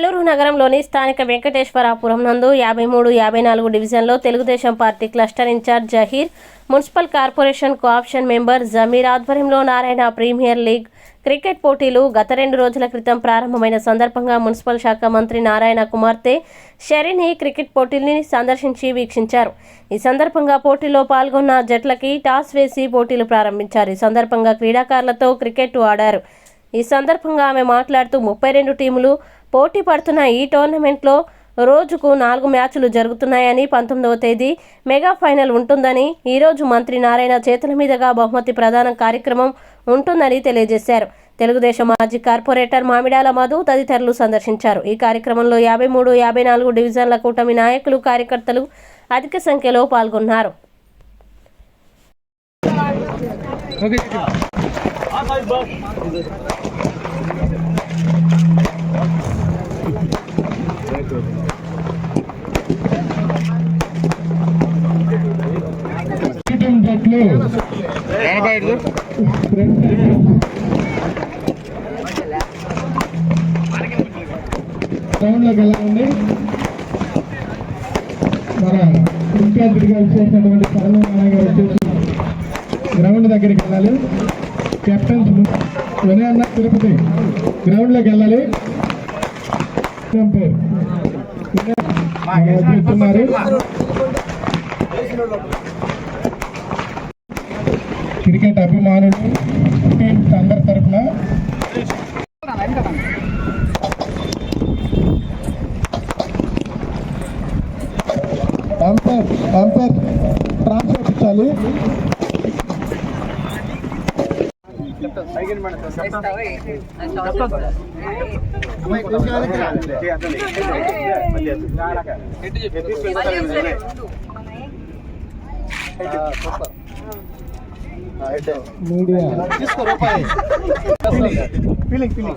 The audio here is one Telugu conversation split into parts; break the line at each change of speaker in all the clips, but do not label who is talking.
నెల్లూరు నగరంలోని స్థానిక వెంకటేశ్వరాపురం నందు యాభై మూడు యాభై నాలుగు డివిజన్లో Telugu Desam party cluster incharge Zaheer municipal corporation co-option member Zameer ఆధ్వర్యంలో నారాయణ ప్రీమియర్ లీగ్ క్రికెట్ పోటీలు గత రెండు రోజుల క్రితం ప్రారంభమైన సందర్భంగా మున్సిపల్ శాఖ మంత్రి నారాయణ కుమార్తె షరిని క్రికెట్ పోటీల్ని సందర్శించి వీక్షించారు. ఈ సందర్భంగా పోటీలో పాల్గొన్న జట్లకి టాస్ వేసి పోటీలు ప్రారంభించారు. ఈ సందర్భంగా క్రీడాకారులతో క్రికెట్ ఆడారు. ఈ సందర్భంగా ఆమె మాట్లాడుతూ ముప్పై రెండు టీములు పోటీ పడుతున్న ఈ టోర్నమెంట్లో రోజుకు నాలుగు మ్యాచ్లు జరుగుతున్నాయని పంతొమ్మిదవ తేదీ మెగా ఫైనల్ ఉంటుందని ఈరోజు మంత్రి నారాయణ చేతుల మీదుగా బహుమతి ప్రదానం కార్యక్రమం ఉంటుందని తెలియజేశారు. తెలుగుదేశం మాజీ కార్పొరేటర్ మామిడాల మధు తదితరులు సందర్శించారు. ఈ కార్యక్రమంలో యాభై మూడు యాభై నాలుగు డివిజన్ల కూటమి నాయకులు కార్యకర్తలు అధిక సంఖ్యలో పాల్గొన్నారు.
టీం మన ముఖ్య వచ్చేసినటువంటి సరళనారాయణ గారు వచ్చేసి గ్రౌండ్ దగ్గరికి వెళ్ళాలి. కెప్టెన్స్ వినయన్న తిరుపతి. గ్రౌండ్లోకి వెళ్ళాలి. పేరు. చెప్తున్నారు క్రికెట్ అభిమానులు టీమ్స్ అందరి తరఫున. Umpire umpire transfer ఇచ్చాలి. Media ball Narayana premium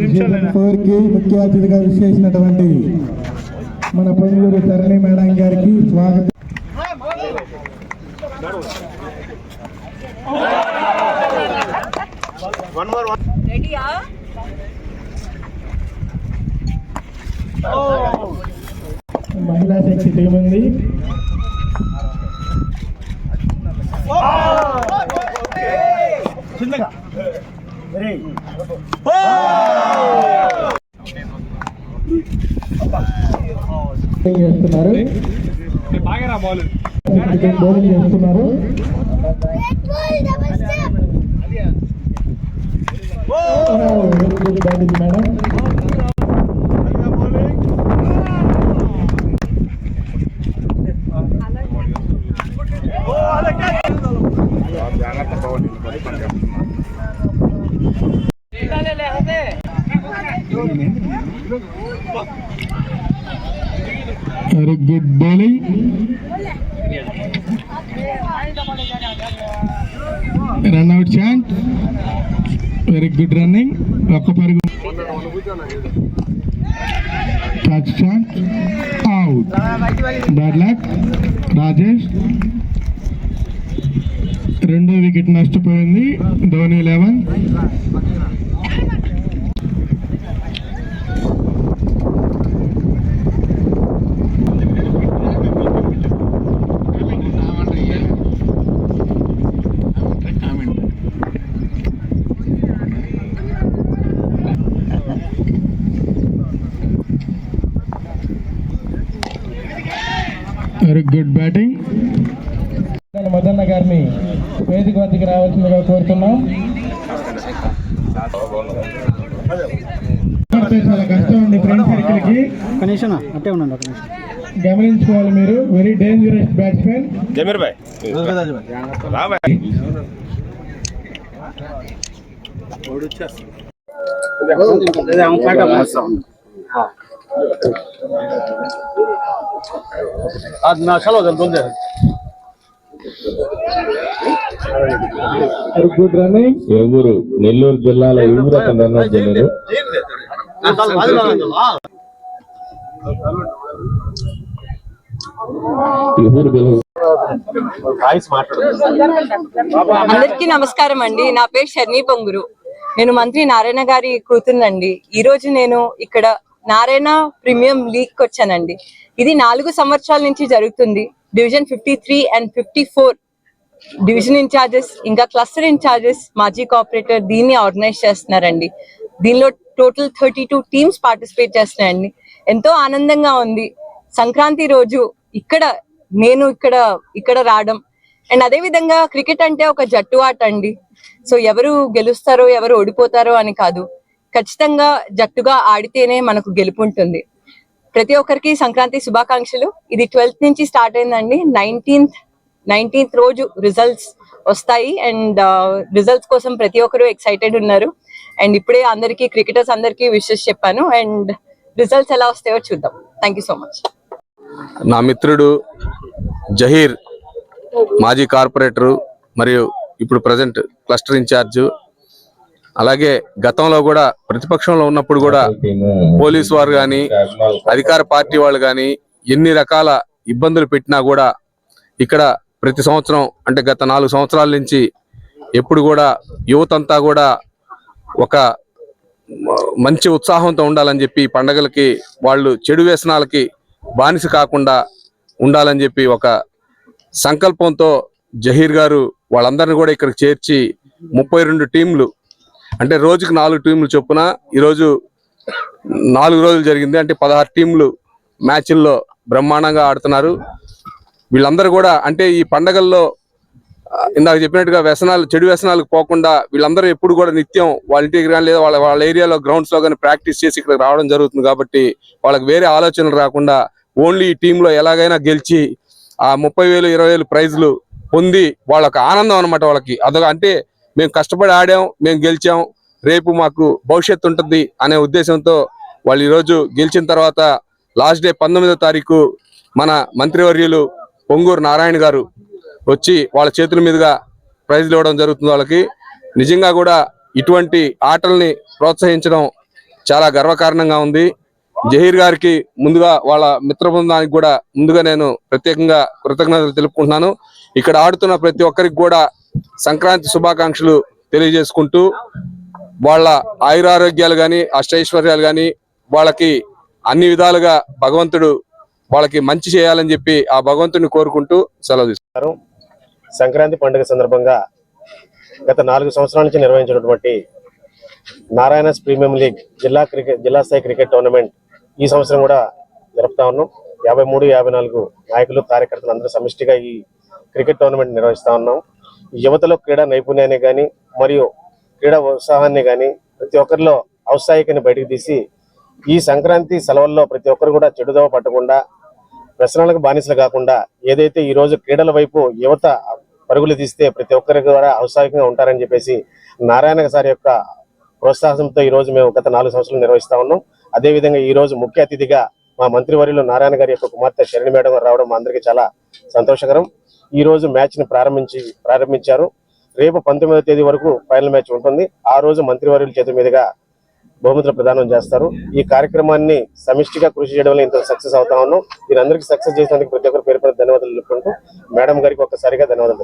season ఫోర్కి ముఖ్య అతిథిగా విచ్చేసినటువంటి మన పొంగూరు తరణి మేడం గారికి స్వాగతం.
రెడీయా
మహిళా శక్తి టీం ఉంది. చేస్తున్నారు. బౌలింగ్ చేస్తున్నారు. Madam very good bowling run out chance very good running ఒక్క పరుగు టచ్ ఛాంట్ అవుట్ బ్యాడ్ లక్ రాజేష్ రెండో వికెట్ నష్టపోయింది. Dhoni eleven
very good batting Madanna గారిని వేదిక వద్దకు రావాల్సిందిగా కోరుతున్నాం కష్టం
ఉంది కనీసం అట్టే
గమనించుకోవాలి మీరు వెరీ డేంజరస్ బ్యాట్స్మెన్
జమీర్ భాయ్
आज नाशा हो दोन द्या
వెరీ గుడ్ రన్నింగ్
ఏ ఊరు నెల్లూరు జిల్లాలో ఏ ఊరు అతను రన్నర్ జిల్లారు ఈ ఊరు పిల్లలు
అందరికీ నమస్కారం అండి నా పేరు షర్ణి పొంగురు నేను మంత్రి నారాయణ గారి కూతుర్నండి ఈ రోజు నేను ఇక్కడ నారాయణ ప్రీమియం లీగ్ వచ్చానండి. ఇది నాలుగు సంవత్సరాల నుంచి జరుగుతుంది. Division fifty three and fifty four division incharges ఇంకా క్లస్టర్ ఇన్ఛార్జెస్ మాజీ కోఆపరేటర్ దీన్ని ఆర్గనైజ్ చేస్తున్నారండి. దీనిలో total thirty two teams participate చేస్తున్నాయండి. ఎంతో ఆనందంగా ఉంది. సంక్రాంతి రోజు ఇక్కడ నేను ఇక్కడ ఇక్కడ రావడం. అండ్ అదే విధంగా క్రికెట్ అంటే ఒక జట్టు ఆట అండి. సో ఎవరు గెలుస్తారో ఎవరు ఓడిపోతారో అని కాదు. ఖచ్చితంగా జట్టుగా ఆడితేనే మనకు గెలుపు ఉంటుంది ప్రతి ఒక్కరికి సంక్రాంతి శుభాకాంక్షలు. ఇది ట్వెల్త్ నుంచి స్టార్ట్ అయిందండి. నైన్టీన్త్ నైన్టీన్త్ రోజు రిజల్ట్స్ వస్తాయి. అండ్ రిజల్ట్స్ కోసం ప్రతి ఒక్కరు ఎక్సైటెడ్ ఉన్నారు. అండ్ ఇప్పుడే అందరికీ క్రికెటర్స్ అందరికీ విషెస్ చెప్పాను. అండ్ రిజల్ట్స్ ఎలా వస్తాయో చూద్దాం. Thank you so much.
నా మిత్రుడు జహీర్ మాజీ కార్పొరేటరు మరియు ఇప్పుడు ప్రజెంట్ క్లస్టర్ ఇన్ఛార్జ్ అలాగే గతంలో కూడా ప్రతిపక్షంలో ఉన్నప్పుడు కూడా పోలీసు వారు కానీ అధికార పార్టీ వాళ్ళు కానీ ఎన్ని రకాల ఇబ్బందులు పెట్టినా కూడా ఇక్కడ ప్రతి సంవత్సరం అంటే గత నాలుగు సంవత్సరాల నుంచి ఎప్పుడు కూడా యువతంతా కూడా ఒక మంచి ఉత్సాహంతో ఉండాలని చెప్పి పండగలకి వాళ్ళు చెడు వ్యసనాలకి బానిస కాకుండా ఉండాలని చెప్పి ఒక సంకల్పంతో జహీర్ గారు వాళ్ళందరిని కూడా ఇక్కడికి చేర్చి ముప్పై రెండు టీంలు అంటే రోజుకి నాలుగు టీంలు చొప్పున ఈరోజు నాలుగు రోజులు జరిగింది. అంటే పదహారు టీంలు మ్యాచ్ల్లో బ్రహ్మాండంగా ఆడుతున్నారు. వీళ్ళందరూ కూడా అంటే ఈ పండగల్లో ఇందాక చెప్పినట్టుగా వ్యసనాలు చెడు వ్యసనాలకు పోకుండా వీళ్ళందరూ ఎప్పుడు కూడా నిత్యం వాళ్ళ ఇంటికి కానీ లేదా వాళ్ళ వాళ్ళ ఏరియాలో గ్రౌండ్స్లో కానీ ప్రాక్టీస్ చేసి ఇక్కడ రావడం జరుగుతుంది కాబట్టి వాళ్ళకి వేరే ఆలోచనలు రాకుండా ఓన్లీ ఈ టీంలో ఎలాగైనా గెలిచి ఆ ముప్పై వేలు ఇరవై వేలు ప్రైజ్లు పొంది వాళ్ళకి ఆనందం అనమాట వాళ్ళకి. అదొక అంటే మేము కష్టపడి ఆడాం మేము గెలిచాం రేపు మాకు భవిష్యత్తు ఉంటుంది అనే ఉద్దేశంతో వాళ్ళు ఈరోజు గెలిచిన తర్వాత లాస్ట్ డే పంతొమ్మిదో తారీఖు మన మంత్రివర్యులు పొంగూరు నారాయణ గారు వచ్చి వాళ్ళ చేతుల మీదుగా ప్రైజ్లు ఇవ్వడం జరుగుతుంది వాళ్ళకి. నిజంగా కూడా ఇటువంటి ఆటల్ని ప్రోత్సహించడం చాలా గర్వకారణంగా ఉంది. జహీర్ గారికి ముందుగా వాళ్ళ మిత్ర బృందానికి కూడా ముందుగా నేను ప్రత్యేకంగా కృతజ్ఞతలు తెలుపుకుంటున్నాను. ఇక్కడ ఆడుతున్న ప్రతి ఒక్కరికి కూడా సంక్రాంతి శుభాకాంక్షలు తెలియజేసుకుంటూ వాళ్ళ ఆయురారోగ్యాలు కానీ అష్టైశ్వర్యాలు కానీ వాళ్ళకి అన్ని విధాలుగా భగవంతుడు వాళ్ళకి మంచి చేయాలని చెప్పి ఆ భగవంతుడిని కోరుకుంటూ సెలవు తీసుకున్నారు
సంక్రాంతి పండుగ సందర్భంగా గత నాలుగు సంవత్సరాల నుంచి నిర్వహించినటువంటి నారాయణస్ ప్రీమియం లీగ్ జిల్లా క్రికెట్ జిల్లా స్థాయి క్రికెట్ టోర్నమెంట్ ఈ సంవత్సరం కూడా జరుపుతా ఉన్నాం. యాభై మూడు యాభై నాలుగు నాయకులు కార్యకర్తలు అందరూ సమిష్టిగా ఈ క్రికెట్ టోర్నమెంట్ నిర్వహిస్తా ఉన్నాం. యువతలో క్రీడా నైపుణ్యాన్ని కానీ మరియు క్రీడా ఉత్సాహాన్ని కానీ ప్రతి ఒక్కరిలో ఔత్సాహికని బయటకు తీసి ఈ సంక్రాంతి సెలవుల్లో ప్రతి ఒక్కరు కూడా చెడుదవ పట్టకుండా వ్యసనాలకు బానిసలు కాకుండా ఏదైతే ఈ రోజు క్రీడల వైపు యువత పరుగులు తీస్తే ప్రతి ఒక్కరికి కూడా ఔత్సాహికంగా ఉంటారని చెప్పేసి నారాయణ సార్ యొక్క ప్రోత్సాహంతో ఈ రోజు మేము గత నాలుగు సంవత్సరాలు నిర్వహిస్తా ఉన్నాం. అదేవిధంగా ఈ రోజు ముఖ్య అతిథిగా మా మంత్రివర్యులు నారాయణ గారి యొక్క కుమార్తె శరణి మేడం రావడం మా అందరికీ చాలా సంతోషకరం. ఈ రోజు మ్యాచ్ని ప్రారంభించి ప్రారంభించారు. రేపు పంతొమ్మిదవ తేదీ వరకు ఫైనల్ మ్యాచ్ ఉంటుంది. ఆ రోజు మంత్రివర్యుల చేతి మీదుగా బహుమతులు ప్రదానం చేస్తారు. ఈ కార్యక్రమాన్ని సమిష్టిగా కృషి చేయడం వల్ల ఇంత సక్సెస్ అవుతా ఉన్నాం. దీని అందరికీ సక్సెస్ చేసినందుకు ప్రతి ఒక్కరు పేరు పేరు ధన్యవాదాలు తెలుపుకుంటూ మేడం గారికి ఒక్కసారిగా ధన్యవాదాలు